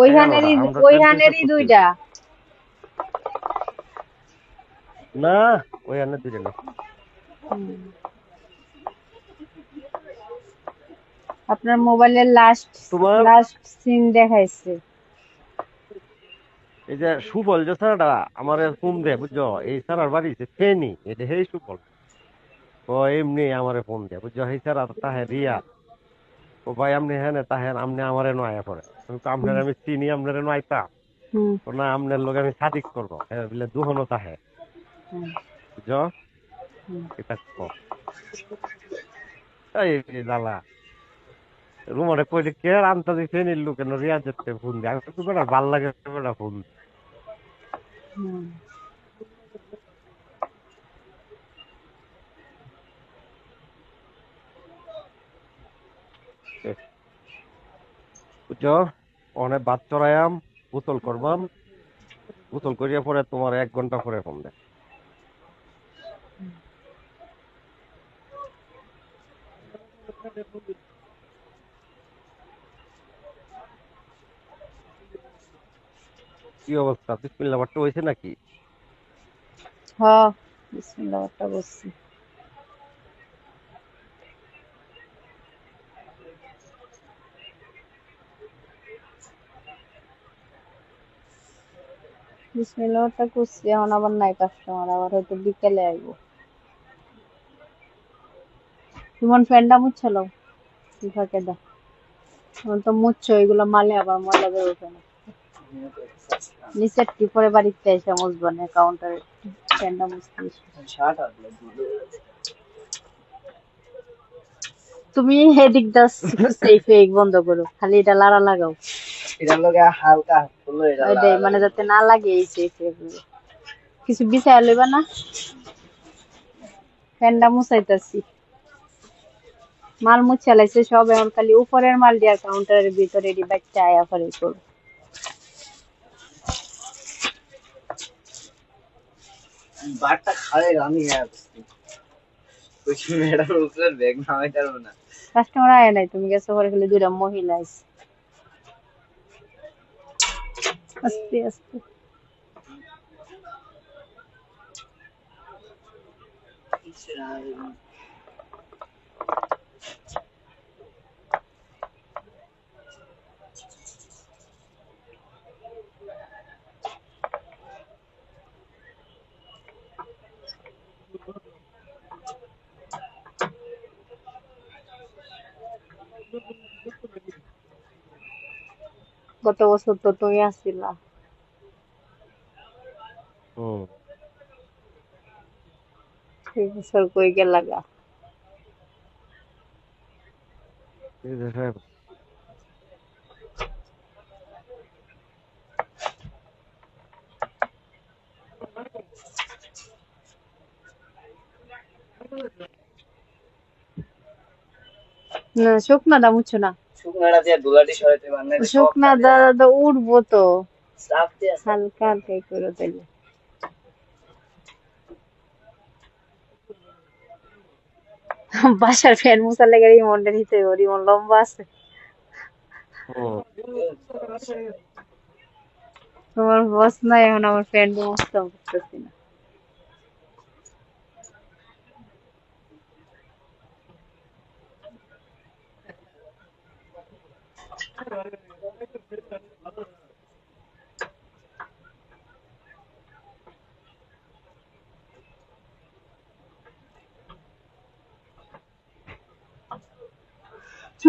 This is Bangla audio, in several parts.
ওইখানেরই ওইখানেরই দুইটা। না ওই দুইটা না আপনার মোবাইলের লাস্ট লাস্ট সিন দেখাইছে। এই যে সুফল যে স্যারটা আমার ফোন দে বুঝছ? এই স্যার বাড়ি যে ফেনি এটা হেই সুফল। ও এমনি আমারে ফোন দেয় বুঝছ? এই স্যার তাহে রিয়া ও ভাই আপনি হ্যাঁ তাহেন আপনি আমারে নয়া তো আপনার আমি চিনি আপনারে নয়তা তো না আপনার লোক আমি সাদিক করব। হ্যাঁ বলে দুহনো তাহে বুঝছ? এটা এই লালা রুমারে কইলে কে আনতে দিছে নিল কেন রিয়া যেতে ফোন দিয়ে আমি তো বেটা ভালো লাগে বেটা ফোন বুঝছ চড়াইয়াম বোতল করবাম। বোতল করিয়া পরে তোমার এক ঘণ্টা পরে ফোন দেয়। কি অবস্থা? বিসমিল্লা বাট্টা হয়েছে নাকি? হ বিসমিল্লাহ বাট্টা বসছি বিসমিল্লাহ বাট্টা করছি এখন আবার নাই কাস্টমার আবার হয়তো বিকেলে আইবো। তোমার ফ্যানটা মুছছিল ফাঁকে দা। এখন তো মুছছো এগুলো মালে আবার ময়লা বের ওঠে না। নিচের কি পরে বাড়িতে এসে মুছবো না কাউন্টারে ফ্যানটা মুছতে তুমি হেডিক দাস সেফ এক বন্ধ করো, খালি এটা লাড়া লাগাও। এটার লগে হালকা হলো এটা ওইটাই মানে যাতে না লাগে এই কিছু বিছায় লইবা না? ফ্যানটা মুছাইতাছি। মাল মুছে লাইছে সব এখন খালি উপরের মাল দিয়া কাউন্টারের ভিতরে এটি বাচ্চা আয়া করে করো বারটা খাবে আমি ম্যাডাম উপরে ব্যাগ নামাই পারব না। কাস্টমার আয় নাই তুমি গেছো পরে খালি দুইটা মহিলা আইছে। as festas. গত বছর তো তুমি আসছিলা এই বছর কই গেলা গা? না শুকনা দা মুছো না। শুকনাটা দিয়ে দুলাটি সরাইতে পারলে শুকনা দা দা উঠবো তো। সাফ দিয়ে হালকা হালকা করে দিলে। বাসার ফ্যান মুছার লেগে রিমন্ডের নিতে হবে রিমন লম্বা আছে। তোমার বস নাই এখন আমার ফ্রেন্ড মুছতে পারতেছি না।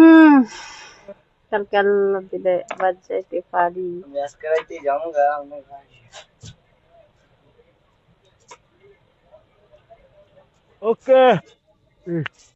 হুম কালকে আল্লাহ দিলে বাদ যাইতে পারি আমি আজকে রাইতে যাব গা আমি ওকে